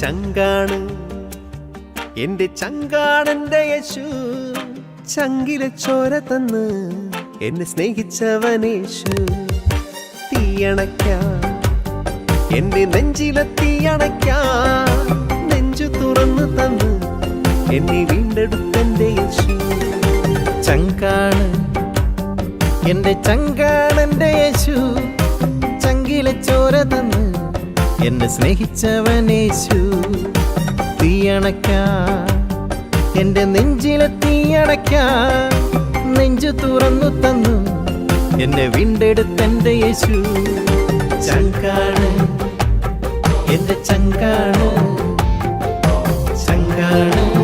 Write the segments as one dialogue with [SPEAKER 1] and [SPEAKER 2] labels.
[SPEAKER 1] ചങ്കാണ്. എന്റെ ചങ്കാണെന്റെ യേശു ചങ്കിലെ ചോര തന്ന് എന്നെ സ്നേഹിച്ചവനേശു തീയണയ്ക്കാം. എന്റെ നെഞ്ചിലെ തീയണയ്ക്കാം. നെഞ്ചു തുറന്നു തന്ന് എന്നെ വീണ്ടെടുത്തെന്റെ യേശു.
[SPEAKER 2] ചങ്കാണ്. എന്റെ ചങ്കാണന്റെ യേശു ചങ്കിലെ ചോര തന്ന് എന്നെ സ്നേഹിച്ചവനേശു തീയണക്ക എന്റെ നെഞ്ചിലെ തീയണക്ക നെഞ്ചു തുറന്നു തന്നു. എന്നെ വീണ്ടെടുത്തെന്റെ യേശു ചങ്കാണ്. എന്റെ ചങ്കാണ് ചങ്കാണ്.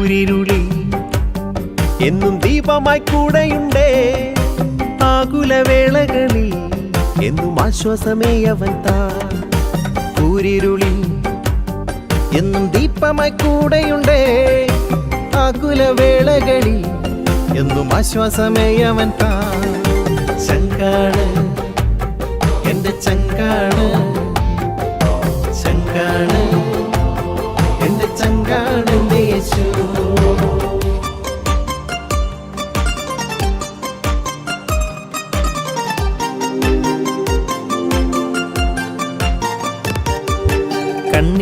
[SPEAKER 1] കൂരിരുളി എന്നും ദീപമായി കൂടെയുണ്ടേ. ആകുലവേളകളിൽ എന്നും ആശ്വാസമേ അവൻ താ.
[SPEAKER 2] കൂരിരുളി എന്നും ദീപമായി കൂടെയുണ്ടേ. ആകുലവേളകളിൽ എന്നും ആശ്വാസമേ അവൻ താ. ചങ്കാണ് എന്റെ ചങ്കാണ്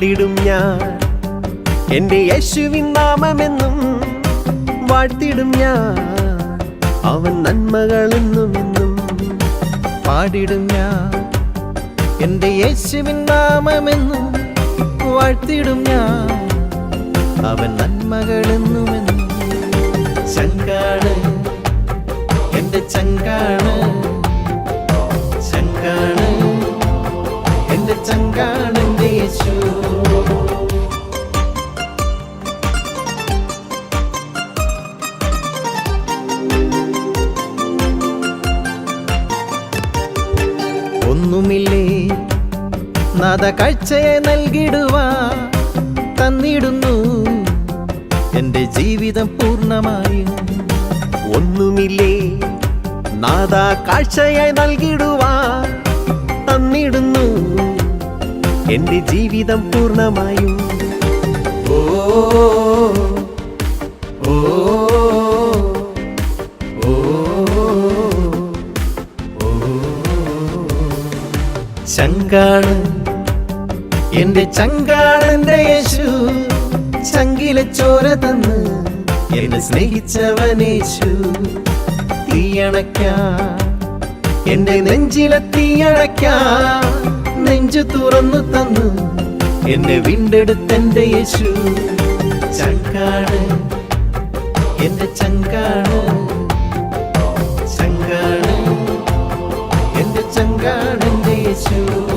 [SPEAKER 1] പാടിടും ഞാൻ. എന്റെ യേശുവിൻ നാമമെന്നും വാഴ്ത്തിടും ഞാൻ. അവൻ നന്മകളെന്നും എന്നും
[SPEAKER 2] പാടിടും ഞാൻ. എന്റെ യേശുവിൻ നാമമെന്നും വാഴ്ത്തിടും ഞാൻ. അവൻ നന്മകളെന്നുമെന്നും ഒന്നുമില്ലേ? നാഥ കാഴ്ചയെ നൽകിടുവാ തന്നിടുന്നു. എന്റെ ജീവിതം പൂർണമായും.
[SPEAKER 1] ഒന്നുമില്ലേ? നാദ കാഴ്ചയെ നൽകിടുവാ തന്നിടുന്നു. എന്റെ ജീവിതം പൂർണമായും.
[SPEAKER 2] ഓ ചങ്കാണ് എന്റെ ചങ്കാണെന്റെ യേശു ചങ്കിലെ ചോര തന്ന് എന്നെ സ്നേഹിച്ചവനേശു തീയണക്ക എന്റെ നെഞ്ചിലെ തീയണക്ക നെഞ്ചു തുറന്നു തന്നു എന്നെ വീണ്ടെടുത്തെന്റെ യേശു. ചങ്കാണ് എന്റെ ചങ്കാണ് എന്റെ